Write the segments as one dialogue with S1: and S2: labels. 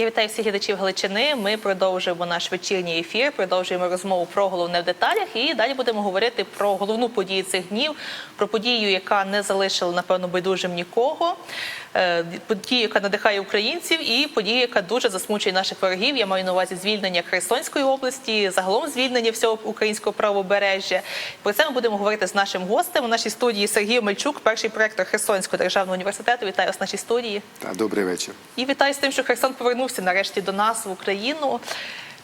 S1: Я вітаю всіх глядачів Галичини. Ми продовжуємо наш вечірній ефір, продовжуємо розмову про головне в деталях. І далі будемо говорити про головну подію цих днів, про подію, яка не залишила напевно байдужим нікого. Е, Подію, яка надихає українців, і подію, яка дуже засмучує наших ворогів. Я маю на увазі звільнення Херсонської області, загалом звільнення всього українського правобережжя. Про це ми будемо говорити з нашим гостем у нашій студії Сергій Мельчук, перший проектор Херсонського державного університету. Вітаю вас в нашій студії.
S2: Та, добрий вечір.
S1: І вітаю з тим, що Херсон повернувся нарешті до нас в Україну.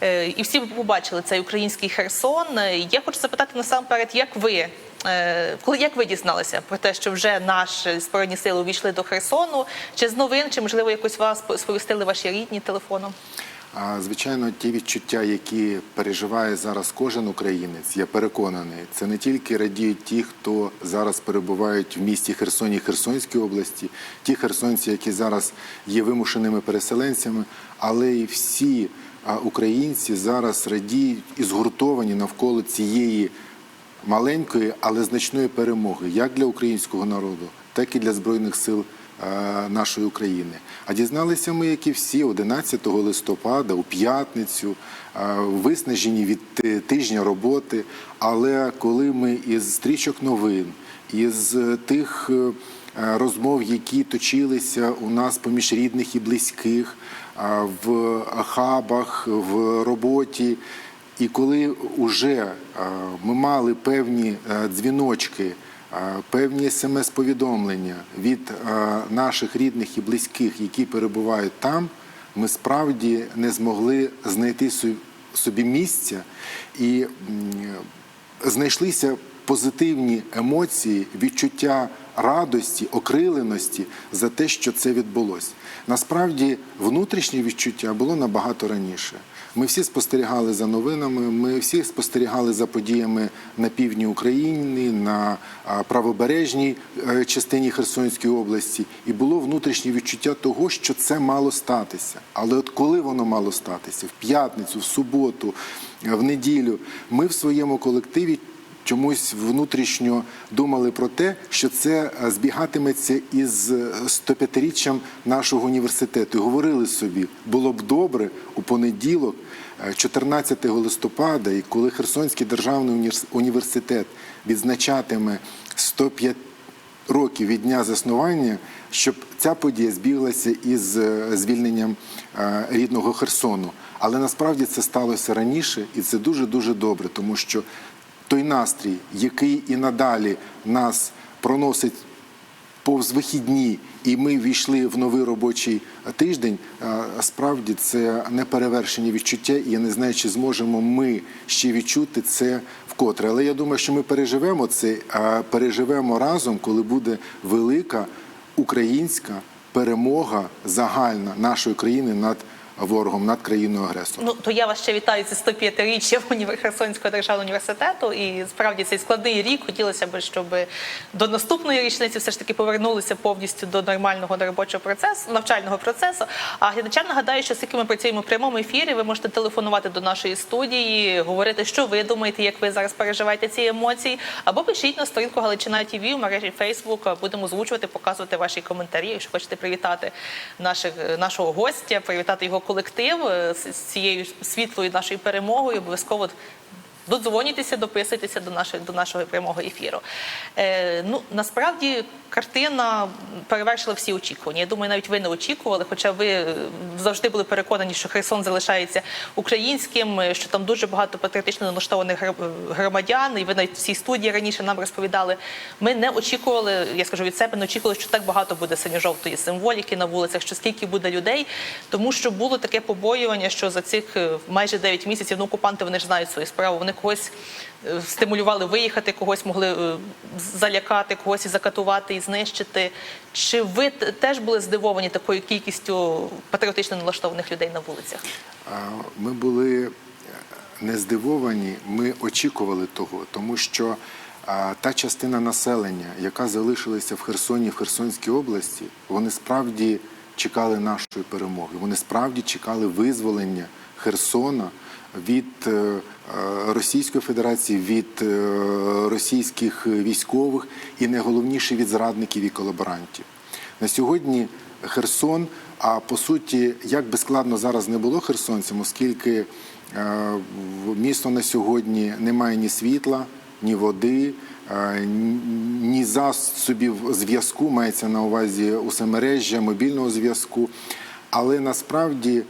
S1: Е, І всі побачили цей український Херсон. Е, Я хочу запитати насамперед, як ви. е, Коли як ви дізналися про те, що вже наші збройні сили увійшли до Херсону, чи з новин, чи можливо якось вас сповістили ваші рідні телефоном?
S2: Звичайно, ті відчуття, які переживає зараз кожен українець, я переконаний, це не тільки радіють ті, хто зараз перебувають в місті Херсоні, Херсонській області, ті херсонці, які зараз є вимушеними переселенцями, але і всі українці зараз радіють і згуртовані навколо цієї маленької, але значної перемоги, як для українського народу, так і для збройних сил е, нашої України. А дізналися ми, як і всі, 11 листопада, у п'ятницю, е, виснажені від тижня роботи. Але коли ми із стрічок новин, із тих е, розмов, які точилися у нас поміж рідних і близьких, в хабах, в роботі. І коли вже ми мали певні е, дзвіночки, певні смс-повідомлення від е, наших рідних і близьких, які перебувають там, ми справді не змогли знайти собі місця і знайшлися позитивні емоції, відчуття радості, окриленості за те, що це відбулося. Насправді, внутрішнє відчуття було набагато раніше. Ми всі спостерігали за новинами, ми всі спостерігали за подіями на півдні України, на правобережній е, частині Херсонської області, і було внутрішнє відчуття того, що це мало статися. Але от коли воно мало статися? В п'ятницю, в суботу, е, в неділю, ми в своєму колективі чомусь внутрішньо думали про те, що це е, збігатиметься із е, 105-річчям нашого університету. І говорили собі, було б добре у понеділок, е, 14 листопада, і коли Херсонський державний універс- університет відзначатиме 105 років від дня заснування, щоб ця подія збіглася із е, звільненням е, рідного Херсону. Але насправді це сталося раніше, і це дуже дуже добре, тому що той настрій, який і надалі нас проносить повз вихідні, і ми війшли в новий робочий тиждень. Справді це неперевершені відчуття, і я не знаю, чи зможемо ми ще відчути це вкотре. Але я думаю, що ми переживемо це, а переживемо разом, коли буде велика українська перемога загальна нашої країни над ворогом, над країною агресором.
S1: Ну то я вас ще вітаю зі 105-річчям універ- Херсонського державного університету. І справді цей складний рік хотілося б, щоб до наступної річниці все ж таки повернулися повністю до нормального робочого процесу, навчального процесу. А глядачам нагадаю, що скільки ми працюємо в прямому ефірі, ви можете телефонувати до нашої студії, говорити, що ви думаєте, як ви зараз переживаєте ці емоції, або пишіть на сторінку Галичина ТВ в мережі Facebook. Будемо озвучувати, показувати ваші коментарі. Якщо хочете привітати наших нашого гостя, привітати його колектив е, з з цією світлою нашою перемогою, обов'язково. Додзвонюйтеся, дописуйтеся до нашої до нашого прямого ефіру. Е, ну насправді картина перевершила всі очікування. Я думаю, навіть ви не очікували, хоча ви е, завжди були переконані, що Херсон залишається українським, е, що там дуже багато патріотично налаштованих громадян, і ви навіть в цій студії раніше нам розповідали. Ми не очікували, я скажу від себе, не очікували, що так багато буде синьо-жовтої символіки на вулицях, що скільки буде людей, тому що було таке побоювання, що за цих е, майже 9 місяців ну, окупанти вони ж знають свою справу. Вони когось е, стимулювали виїхати, когось могли е, залякати, когось і закатувати і знищити. Чи ви теж були здивовані такою кількістю патріотично налаштованих людей на вулицях?
S2: Ми були е, не здивовані, ми очікували того, тому що та частина населення, яка залишилася в Херсоні, в Херсонській області, вони справді чекали нашої перемоги. Вони справді чекали визволення Херсона від е, е, Російської Федерації, від е, російських військових і найголовніше від зрадників і колаборантів. На сьогодні Херсон А по суті, як би складно зараз не було херсонцям, оскільки місто на сьогодні не має ні світла, ні води, ні засобів зв'язку, мається на увазі усе усемережжя, мобільного зв'язку. Але насправді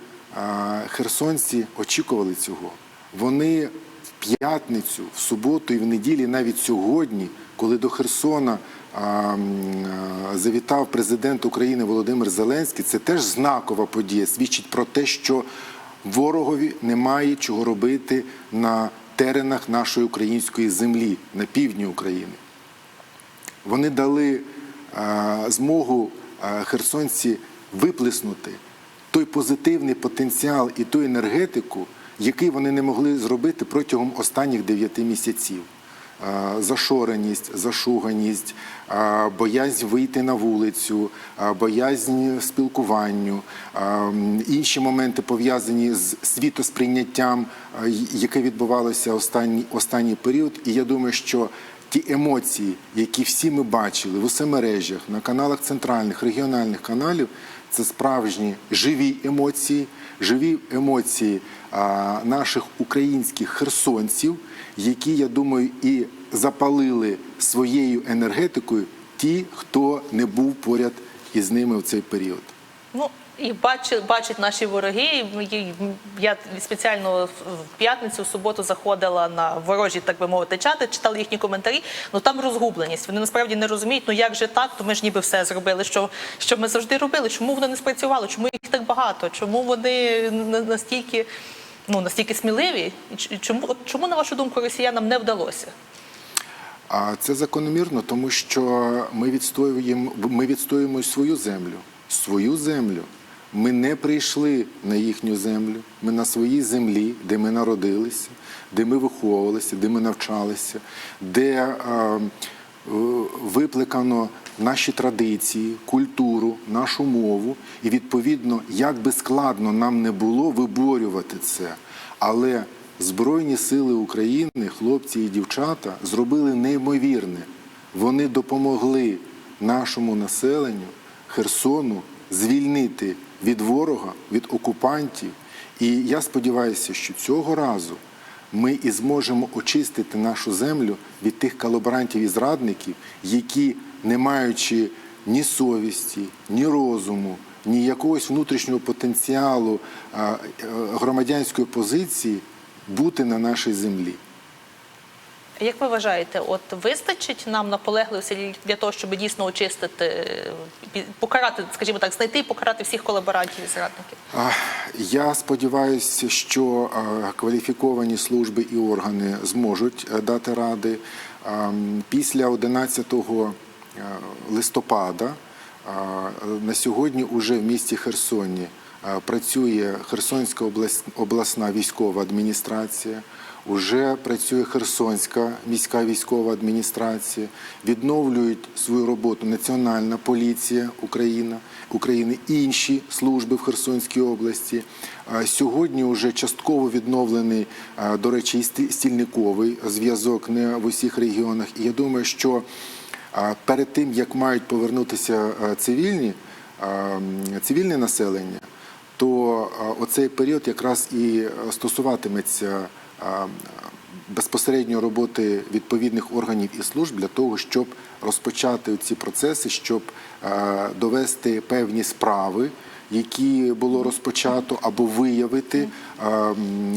S2: херсонці очікували цього. Вони в п'ятницю, в суботу і в неділі, навіть сьогодні, коли до Херсона завітав президент України Володимир Зеленський, це теж знакова подія, свідчить про те, що ворогові немає чого робити на теренах нашої української землі на півдні України. Вони дали змогу херсонці виплеснути той позитивний потенціал і ту енергетику, який вони не могли зробити протягом останніх дев'яти місяців. Зашореність, зашуганість, боязнь вийти на вулицю, боязнь спілкуванню, інші моменти пов'язані з світосприйняттям, яке відбувалося останній, останній період. І я думаю, що ті емоції, які всі ми бачили в усемережжях, на каналах центральних, регіональних каналів, це справжні живі емоції, живі емоції а, наших українських херсонців, які, я думаю, і запалили своєю енергетикою ті, хто не був поряд із ними в цей період.
S1: Ну і бачать, бачать наші вороги. І Я спеціально в п'ятницю, в суботу заходила на ворожі, так би мовити, чати, читала їхні коментарі. Ну там розгубленість. Вони насправді не розуміють, ну як же так, то ми ж ніби все зробили, що, що ми завжди робили. Чому вони не спрацювали? Чому їх так багато? Чому вони на- настільки, ну настільки сміливі? І чому, чому, на вашу думку, росіянам не вдалося?
S2: А це закономірно, тому що ми відстоюємо, ми відстоюємо свою землю. Свою землю. Ми не прийшли на їхню землю. Ми на своїй землі, де ми народилися, де ми виховувалися, де ми навчалися, де е, е, випликано наші традиції, культуру, нашу мову. І відповідно, як би складно нам не було виборювати це, але Збройні сили України, хлопці і дівчата, зробили неймовірне. Вони допомогли нашому населенню Херсону звільнити від ворога, від окупантів. І я сподіваюся, що цього разу ми і зможемо очистити нашу землю від тих колаборантів і зрадників, які, не маючи ні совісті, ні розуму, ні якогось внутрішнього потенціалу е, громадянської позиції, бути на нашій землі.
S1: Як ви вважаєте, от вистачить нам наполегливості для того, щоб дійсно очистити, покарати, скажімо так, знайти і покарати всіх колаборантів і зрадників?
S2: Я сподіваюся, що кваліфіковані служби і органи зможуть е, дати ради. Після 11 е, листопада на сьогодні уже в місті Херсоні працює Херсонська облас- обласна військова адміністрація. Уже працює Херсонська міська військова адміністрація, відновлюють свою роботу Національна поліція Україна, України, інші служби в Херсонській області. Сьогодні вже частково відновлений, до речі, і стільниковий зв'язок не в усіх регіонах. І я думаю, що перед тим як мають повернутися цивільні, цивільне населення, то оцей період якраз і стосуватиметься безпосередньо роботи відповідних органів і служб для того, щоб розпочати ці процеси, щоб довести певні справи, які було розпочато, або виявити,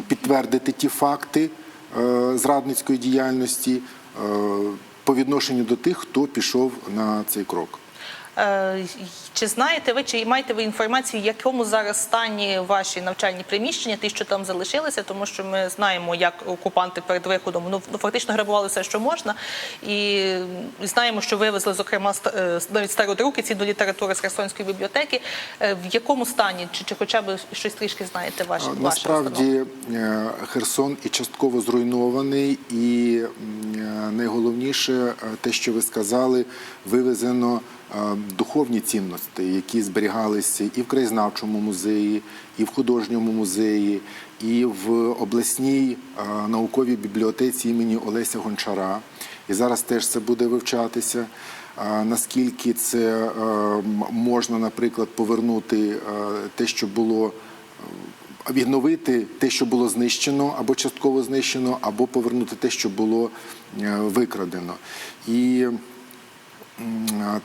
S2: підтвердити ті факти е, зрадницької діяльності е, по відношенню до тих, хто пішов на цей крок.
S1: Е, Чи знаєте ви, чи маєте ви інформацію, в якому зараз стані ваші навчальні приміщення, ті, що там залишилися, тому що ми знаємо, як окупанти перед виходом ну ну, фактично грабували все, що можна, і знаємо, що вивезли зокрема е, навіть стародруки цінну літератури з Херсонської бібліотеки. Е, В якому стані, чи, чи хоча б щось трішки знаєте ваша?
S2: Насправді е, Херсон і частково зруйнований, і найголовніше те, що ви сказали, вивезено духовні цінності, які зберігалися і в краєзнавчому музеї, і в художньому музеї, і в обласній е, науковій бібліотеці імені Олеся Гончара. І зараз теж це буде вивчатися. наскільки це е, можна, наприклад, повернути е, те, що було е, відновити те, що було знищено або частково знищено, або повернути те, що було е, викрадено. І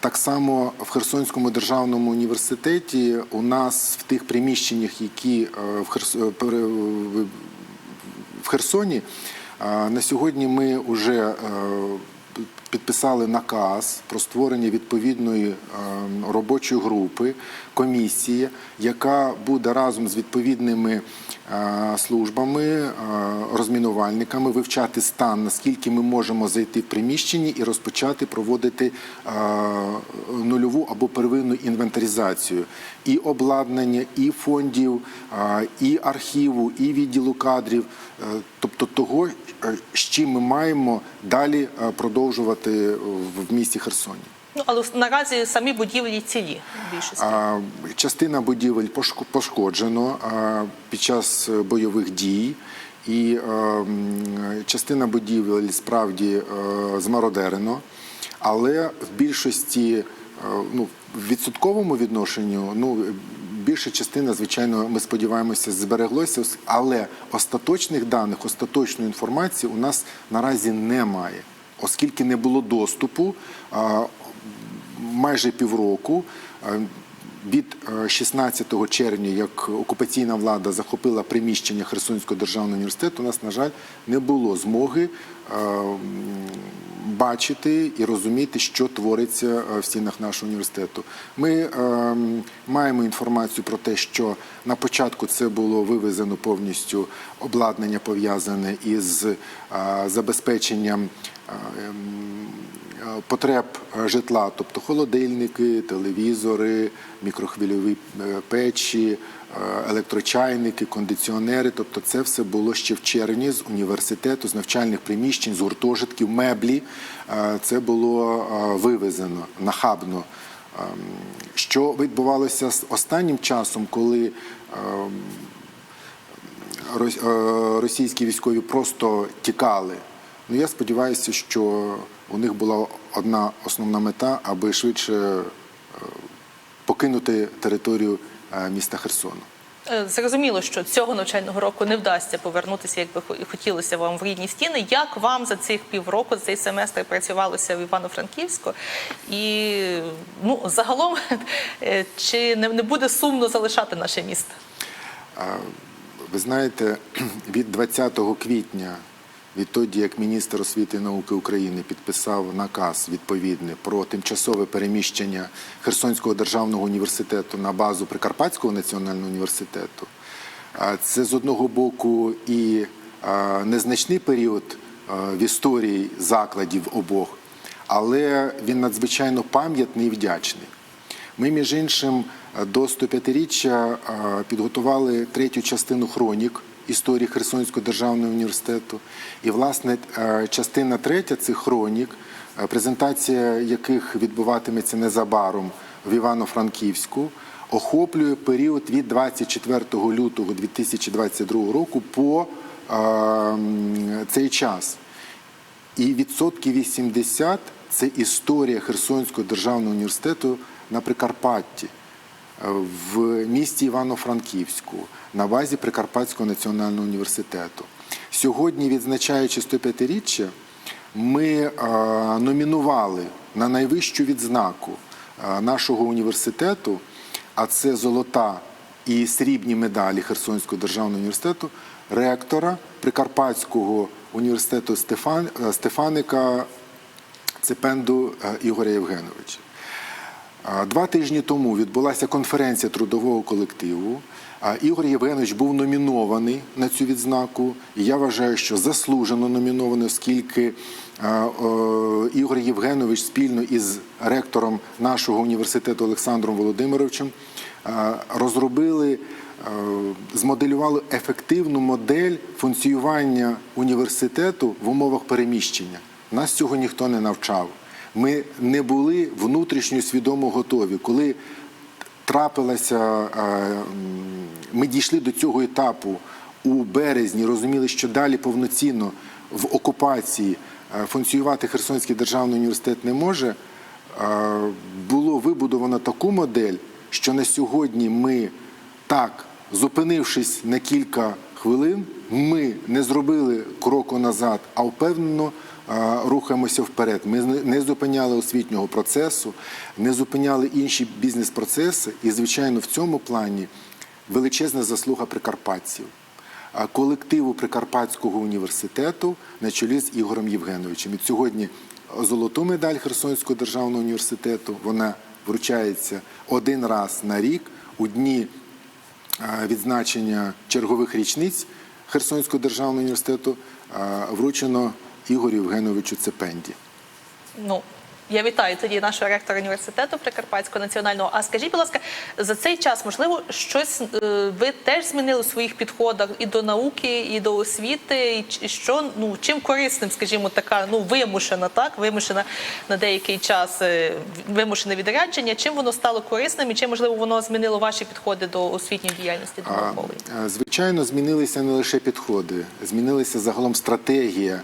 S2: Так само в Херсонському державному університеті у нас в тих приміщеннях, які е, в, Херс... е, в- Херсоні, е, на сьогодні ми вже підписали наказ про створення відповідної е, робочої групи, комісії, яка буде разом з відповідними е, службами, е, розмінувальниками вивчати стан, наскільки ми можемо зайти в приміщенні і розпочати проводити е, нульову або первинну інвентаризацію і обладнання, і фондів, і архіву, і відділу кадрів, тобто того, з чим ми маємо далі продовжувати в місті Херсоні.
S1: Ну але наразі самі будівлі цілі більшості.
S2: А, Частина будівель пошко- пошкоджено а, під час е, бойових дій, і е, частина будівель справді е, змародерено, але в більшості, е, ну, в відсотковому відношенню, ну, більша частина, звичайно, ми сподіваємося, збереглося, але остаточних даних, остаточної інформації у нас наразі немає, оскільки не було доступу. Майже півроку. е, Від е, 16 червня, як окупаційна влада захопила приміщення Херсонського державного університету, у нас, на жаль, не було змоги е, бачити і розуміти, що твориться е, в стінах нашого університету. Ми е, маємо інформацію про те, що на початку це було вивезено повністю обладнання пов'язане із е, забезпеченням. Е, потреб е, житла, тобто холодильники, телевізори, мікрохвильові е, печі, електрочайники, кондиціонери. Тобто, це все було ще в червні з університету, з навчальних приміщень, з гуртожитків, меблі. Це було вивезено нахабно. Ем, Що відбувалося з останнім часом, коли ем, рос- російські військові просто тікали. Ну я сподіваюся, що у них була одна основна мета, аби швидше е, покинути територію е, міста Херсону.
S1: Е, Зрозуміло, що цього навчального року не вдасться повернутися, як би хо- хотілося вам в рідні стіни. Як вам за цих півроку, за цей семестр працювалося в Івано-Франківську? І ну загалом, чи не буде сумно залишати наше місто?
S2: Ви знаєте, від 20 квітня, відтоді як міністр освіти і науки України підписав наказ відповідний про тимчасове переміщення Херсонського державного університету на базу Прикарпатського національного університету, це з одного боку і незначний період в історії закладів обох, але він надзвичайно пам'ятний і вдячний. Ми, між іншим, до 105-річчя е, підготували третю частину хронік історії Херсонського державного університету. І, власне, е, частина третя цих хронік, е, презентація яких відбуватиметься незабаром в Івано-Франківську, охоплює період від 24 лютого 2022 року по е, цей час. І відсотки 80 – це історія Херсонського державного університету на Прикарпатті, в місті Івано-Франківську, на базі Прикарпатського національного університету. Сьогодні, відзначаючи 105-річчя, ми е, номінували на найвищу відзнаку е, нашого університету, а це золота і срібні медалі Херсонського державного університету, ректора Прикарпатського університету Стефан, е, Стефаника Цепенду Ігоря Євгеновича. Два тижні тому відбулася конференція трудового колективу. Ігор Євгенович був номінований на цю відзнаку. І я вважаю, що заслужено номінований, оскільки Ігор Євгенович спільно із ректором нашого університету Олександром Володимировичем розробили, змоделювали ефективну модель функціонування університету в умовах переміщення. Нас цього ніхто не навчав. Ми не були внутрішньо свідомо готові. Коли трапилася, е, ми дійшли до цього етапу у березні, розуміли, що далі повноцінно в окупації е, функціонувати Херсонський державний університет не може. е, було вибудовано таку модель, що на сьогодні ми так, зупинившись на кілька хвилин, ми не зробили кроку назад, а впевнено рухаємося вперед. Ми не- зупиняли освітнього процесу, не зупиняли інші бізнес-процеси, і, звичайно, в цьому плані величезна заслуга прикарпатців колективу Прикарпатського університету на чолі з Ігорем Євгеновичем. І сьогодні золоту медаль Херсонського державного університету вона вручається один раз на рік у дні відзначення чергових річниць Херсонського державного університету вручено Ігорю Євгеновичу Цепенді.
S1: Ну, я вітаю тоді нашого ректора університету Прикарпатського національного. А скажіть, будь ласка, за цей час, можливо, щось е, ви теж змінили у своїх підходах і до науки, і до освіти, і що ну чим корисним, скажімо, така ну вимушена, так вимушена на деякий час е, вимушене відрядження. Чим воно стало корисним і чим можливо воно змінило ваші підходи до освітньої діяльності до
S2: А,
S1: наукової?
S2: е, Звичайно, змінилися не лише підходи, змінилася загалом стратегія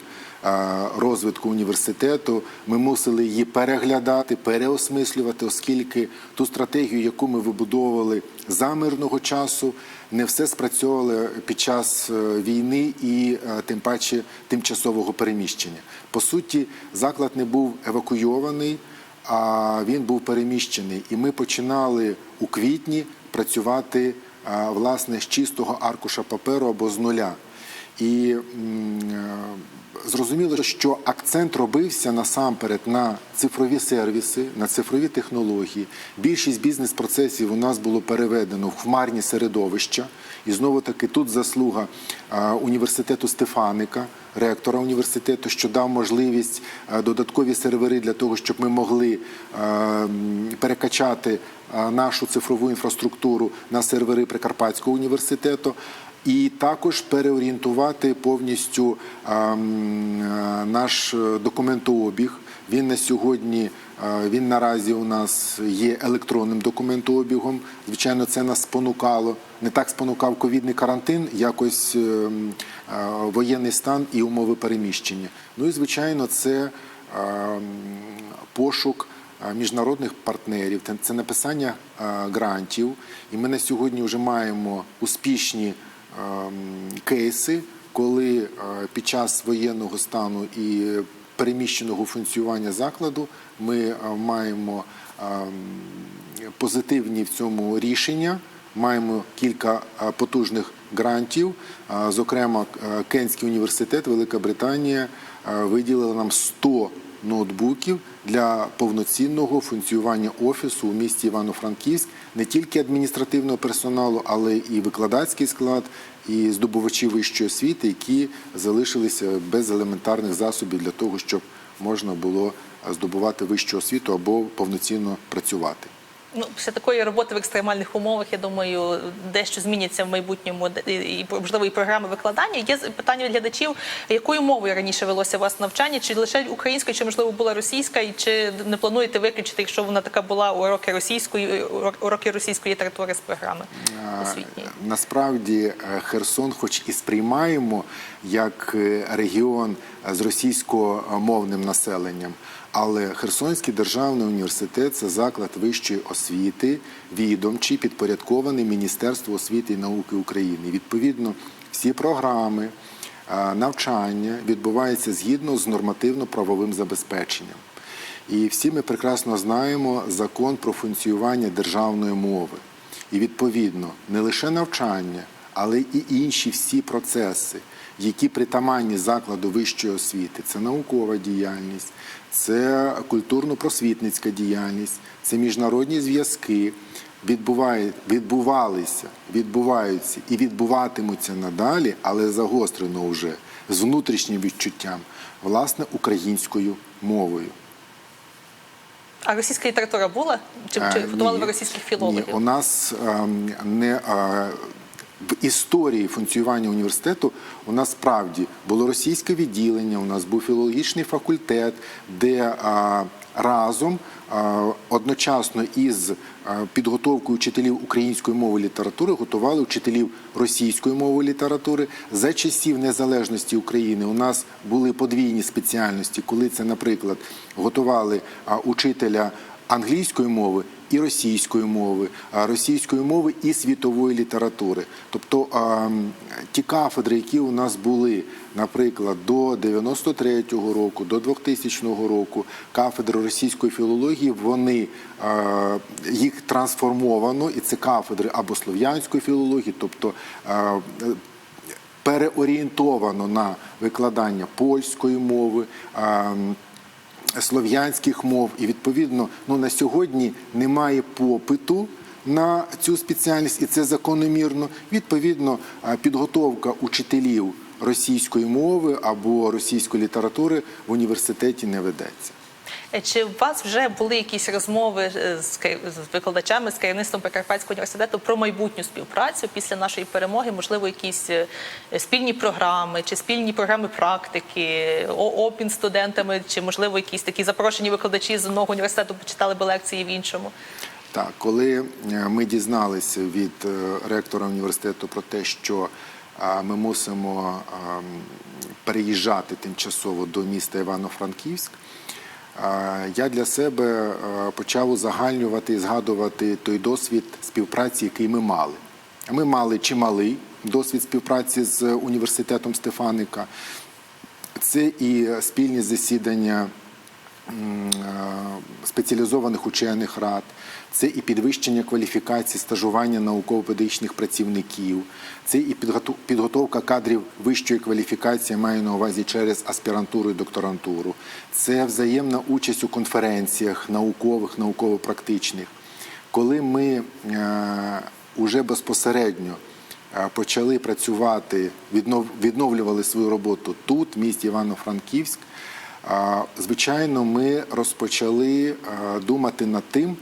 S2: розвитку університету. Ми мусили її переглядати, переосмислювати, оскільки ту стратегію, яку ми вибудовували за мирного часу, не все спрацьовувало під час е, війни і е, тим паче тимчасового переміщення. По суті, заклад не був евакуйований а він був переміщений. І ми починали у квітні працювати власне з чистого аркуша паперу або з нуля. І е, зрозуміло, що акцент робився насамперед на цифрові сервіси, на цифрові технології. Більшість бізнес-процесів у нас було переведено в хмарні середовища. І знову таки тут заслуга університету Стефаника, ректора університету, що дав можливість додаткові сервери для того, щоб ми могли перекачати нашу цифрову інфраструктуру на сервери Прикарпатського університету. І також переорієнтувати повністю а, наш е, документообіг. Він на сьогодні, е, він наразі у нас є електронним документообігом. Звичайно, це нас спонукало. Не так спонукав ковідний карантин, якось е, м, е, воєнний стан і умови переміщення. Ну і звичайно, це е, пошук е, міжнародних партнерів, це- написання е, грантів. І ми на сьогодні вже маємо успішні ем, кейси, коли е, під час воєнного стану і переміщеного функціонування закладу ми е, маємо ем, позитивні в цьому рішення. Маємо кілька е, потужних грантів. Зокрема, Кентський університет, Велика Британія виділила нам 100 ноутбуків для повноцінного функціонування офісу у місті Івано-Франківськ, не тільки адміністративного персоналу, але і викладацький склад, і здобувачі вищої освіти, які залишилися без елементарних засобів для того, щоб можна було здобувати вищу освіту або повноцінно працювати.
S1: Ну, після такої роботи в екстремальних умовах, я думаю, дещо зміняться в майбутньому і, можливо і програми викладання. Є питання від глядачів, якою мовою раніше велося у вас навчання, чи лише українською, чи можливо була російська, і чи не плануєте виключити, якщо вона така була уроки російської уроки російської літератури з програми освітньої?
S2: Насправді е, Херсон, хоч і сприймаємо як е, регіон з російськомовним населенням, але Херсонський державний університет це заклад вищої освіти, відомчий, підпорядкований Міністерству освіти і науки України. Відповідно, всі програми е, навчання відбуваються згідно з нормативно-правовим забезпеченням. І всі ми прекрасно знаємо закон про функціонування державної мови. І відповідно не лише навчання, але і інші всі процеси, які притаманні закладу вищої освіти, це наукова діяльність, це культурно-просвітницька діяльність, це міжнародні зв'язки. Відбуває, відбувалися, відбуваються і відбуватимуться надалі, але загострено вже з внутрішнім відчуттям, власне, українською мовою.
S1: А російська література була? Чи, чи
S2: Е,
S1: готували ви російських філологів?
S2: Ні, у нас ем, не е, в історії функціонування університету у нас справді було російське відділення, у нас був філологічний факультет, де е, разом е, одночасно із підготовкою вчителів української мови і літератури готували вчителів російської мови і літератури. За часів незалежності України у нас були подвійні спеціальності, коли це, наприклад, готували а, учителя англійської мови і російської мови, російської мови і світової літератури. Тобто ті кафедри, які у нас були, наприклад, до 93-го року, до 2000 року, кафедри російської філології, вони їх трансформовано, і це кафедри або слов'янської філології, тобто переорієнтовано на викладання польської мови. Слов'янських мов, і відповідно ну на сьогодні немає попиту на цю спеціальність, і це закономірно. Відповідно, підготовка учителів російської мови або російської літератури в університеті не ведеться.
S1: Чи у вас вже були якісь розмови е, з викладачами, з керівництвом Прикарпатського університету про майбутню співпрацю після нашої перемоги? Можливо, якісь е, спільні програми чи спільні програми практики, о- обмін студентами, чи можливо якісь такі запрошені викладачі з одного університету почитали би лекції в іншому?
S2: Так, коли е, ми дізналися від ректора університету про те, що ми мусимо е, переїжджати тимчасово до міста Івано-Франківськ, я для себе е, почав узагальнювати і згадувати той досвід співпраці, який ми мали. Ми мали чималий досвід співпраці з університетом Стефаника. Це і спільні засідання е, спеціалізованих учених рад, це і підвищення кваліфікації, стажування науково-педагогічних працівників, це і підготовка кадрів вищої кваліфікації, маю на увазі через аспірантуру і докторантуру, це взаємна участь у конференціях наукових, науково-практичних. Коли ми е, уже безпосередньо е, почали працювати, віднов- відновлювали свою роботу тут, в місті Івано-Франківськ, Звичайно, ми розпочали думати над тим,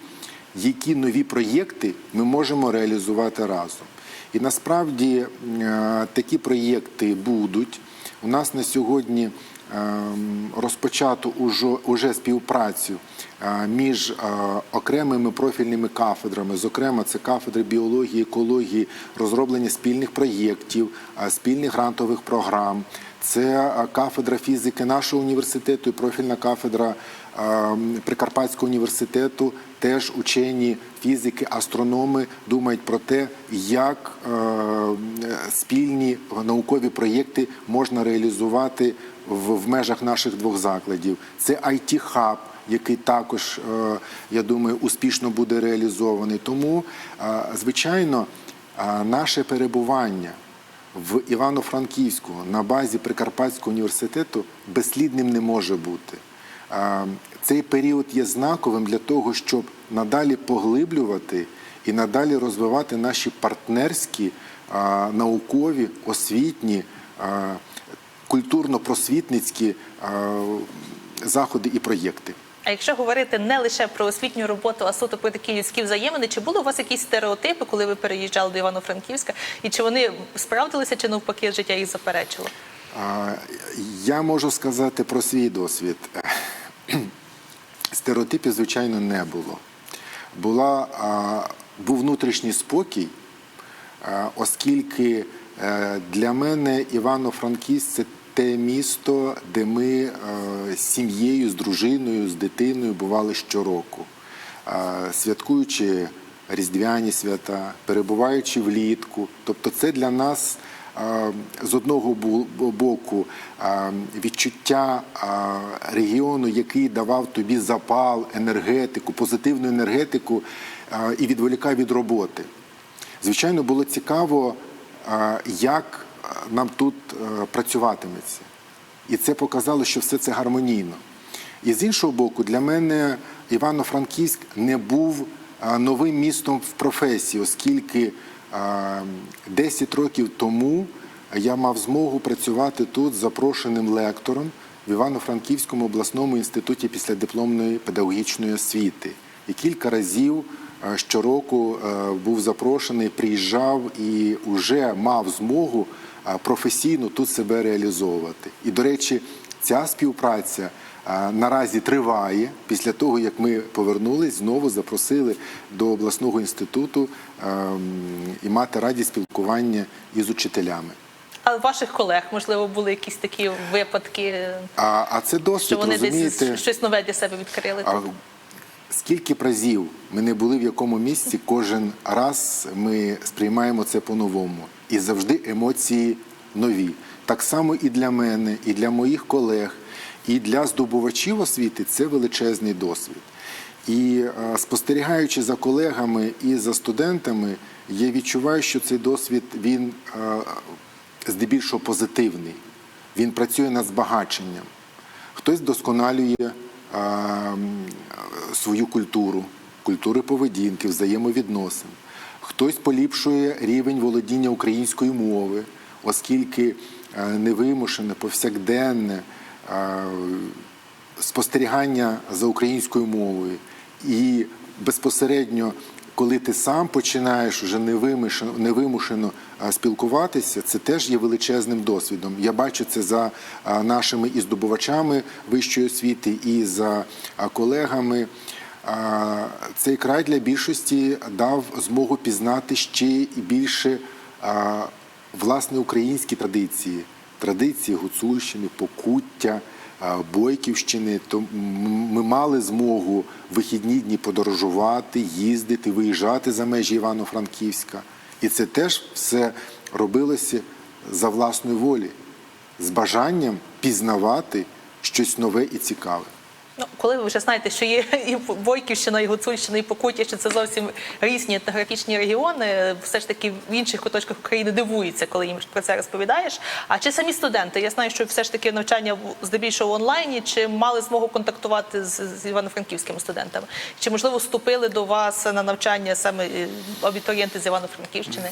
S2: які нові проєкти ми можемо реалізувати разом. І насправді е, такі проєкти будуть. У нас на сьогодні ем, розпочато уже, співпрацю е, між е, окремими профільними кафедрами. Зокрема, це кафедри біології, екології, розроблення спільних проєктів, е, спільних грантових програм. Це е, кафедра фізики нашого університету і профільна кафедра е, Прикарпатського університету. Теж учені фізики, астрономи думають про те, як е, спільні наукові проєкти можна реалізувати в, межах наших двох закладів. Це it хаб який також, е, я думаю, успішно буде реалізований. Тому, е, звичайно, наше перебування в Івано-Франківську на базі Прикарпатського університету безслідним не може бути. Цей період є знаковим для того, щоб надалі поглиблювати і надалі розвивати наші партнерські, наукові, освітні, культурно-просвітницькі заходи і проєкти.
S1: А якщо говорити не лише про освітню роботу, а суто про такі людські взаємини, чи були у вас якісь стереотипи, коли ви переїжджали до Івано-Франківська, і чи вони справдилися, чи навпаки життя їх заперечило?
S2: Я можу сказати про свій досвід. Стереотипів, звичайно, не було. Була, був внутрішній спокій, оскільки е, для мене Івано-Франківськ це те місто, де ми е, з сім'єю, з дружиною, з дитиною бували щороку, святкуючи різдвяні свята, перебуваючи влітку. Тобто, це для нас з одного боку відчуття регіону, який давав тобі запал, енергетику, позитивну енергетику і відволікав від роботи. Звичайно, було цікаво, як нам тут працюватиметься. І це показало, що все це гармонійно. І з іншого боку, для мене Івано-Франківськ не був новим містом в професії, оскільки 10 років тому я мав змогу працювати тут з запрошеним лектором в Івано-Франківському обласному інституті післядипломної педагогічної освіти. І кілька разів е, щороку е, був запрошений, приїжджав і вже мав змогу е, професійно тут себе реалізовувати. І, до речі, ця співпраця наразі триває. Після того, як ми повернулись, знову запросили до обласного інституту ем, і мати радість спілкування із учителями.
S1: А ваших колег, можливо, були якісь такі випадки,
S2: А, а це досвід,
S1: що вони
S2: розумієте?
S1: десь щось нове для себе відкрили?
S2: А скільки б разів ми не були в якому місці, кожен раз ми сприймаємо це по-новому. І завжди емоції нові. Так само і для мене, і для моїх колег, і для здобувачів освіти це величезний досвід. І е, спостерігаючи за колегами і за студентами, я відчуваю, що цей досвід він е, здебільшого позитивний. Він працює над збагаченням. Хтось вдосконалює свою культуру, культури поведінки, взаємовідносин. Хтось поліпшує рівень володіння української мови, оскільки е, невимушене, повсякденне е, спостерігання за українською мовою і безпосередньо, коли ти сам починаєш вже невимушено, невимушено спілкуватися, це теж є величезним досвідом. Я бачу це за нашими і здобувачами вищої освіти, і за колегами. Цей край для більшості дав змогу пізнати ще і більше власне українські традиції, традиції Гуцульщини, Покуття. Бойківщини, то ми мали змогу вихідні дні подорожувати, їздити, виїжджати за межі Івано-Франківська. І це теж все робилося за власної волі, з бажанням пізнавати щось нове і цікаве.
S1: Ну, коли ви вже знаєте, що є і Бойківщина, і Гуцульщина, і Покуття, що це зовсім різні етнографічні регіони, все ж таки в інших куточках України дивуються, коли їм про це розповідаєш. А чи самі студенти? Я знаю, що все ж таки навчання в- здебільшого онлайні, чи мали змогу контактувати з, з івано-франківськими студентами? Чи можливо вступили до вас на навчання саме е, абітурієнти з Івано-Франківщини?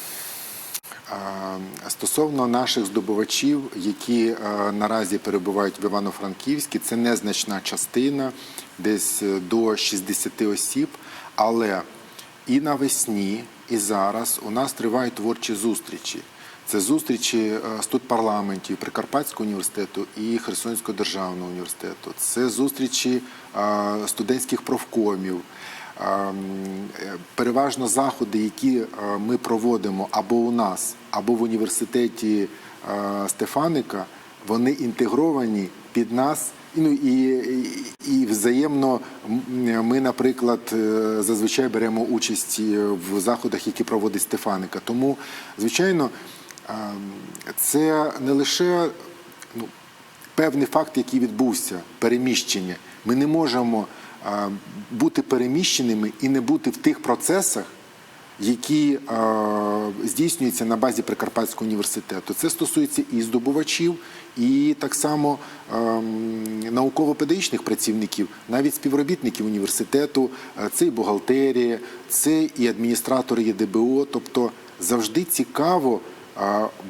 S2: Стосовно наших здобувачів, які наразі перебувають в Івано-Франківській, це незначна частина, десь е, до 60 осіб. Але і навесні, і зараз у нас тривають творчі зустрічі. Це зустрічі е, студпарламентів Прикарпатського університету і Херсонського державного університету. Це зустрічі студентських профкомів. Ем, е, Переважно заходи, які е, ми проводимо або у нас, або в університеті е, Стефаника, вони інтегровані під нас. Ну і, і, і взаємно ми, наприклад, зазвичай беремо участь в заходах, які проводить Стефаника. Тому, звичайно, ем, це не лише ну, певний факт, який відбувся, переміщення. Ми не можемо бути переміщеними і не бути в тих процесах, які здійснюються на базі Прикарпатського університету. Це стосується і здобувачів, і так само ем, науково-педагогічних працівників, навіть співробітників університету. Е, Це і бухгалтерія, це і адміністратори ЄДБО. Тобто завжди цікаво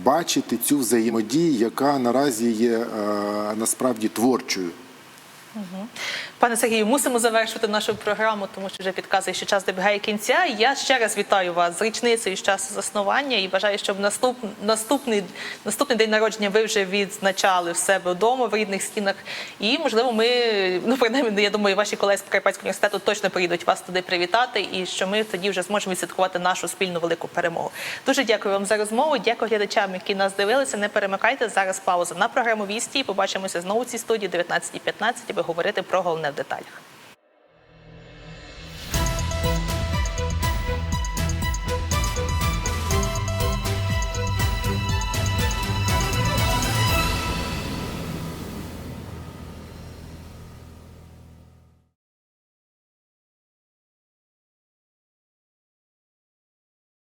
S2: бачити цю взаємодію, яка наразі є е, насправді творчою.
S1: Пане Сергію, мусимо завершити нашу програму, тому що вже підказує, що час добігає кінця. Я ще раз вітаю вас з річницею з часу заснування і бажаю, щоб наступ, наступний, наступний день народження ви вже відзначали в себе вдома в рідних стінах. І можливо, ми ну принаймні, я думаю, ваші колеги з Прикарпатського університету точно приїдуть вас туди привітати, і що ми тоді вже зможемо відсвяткувати нашу спільну велику перемогу. Дуже дякую вам за розмову. Дякую глядачам, які нас дивилися. Не перемикайте зараз пауза на програму Вісті. Побачимося знову в цій студії 19.15, аби говорити про головне в деталях.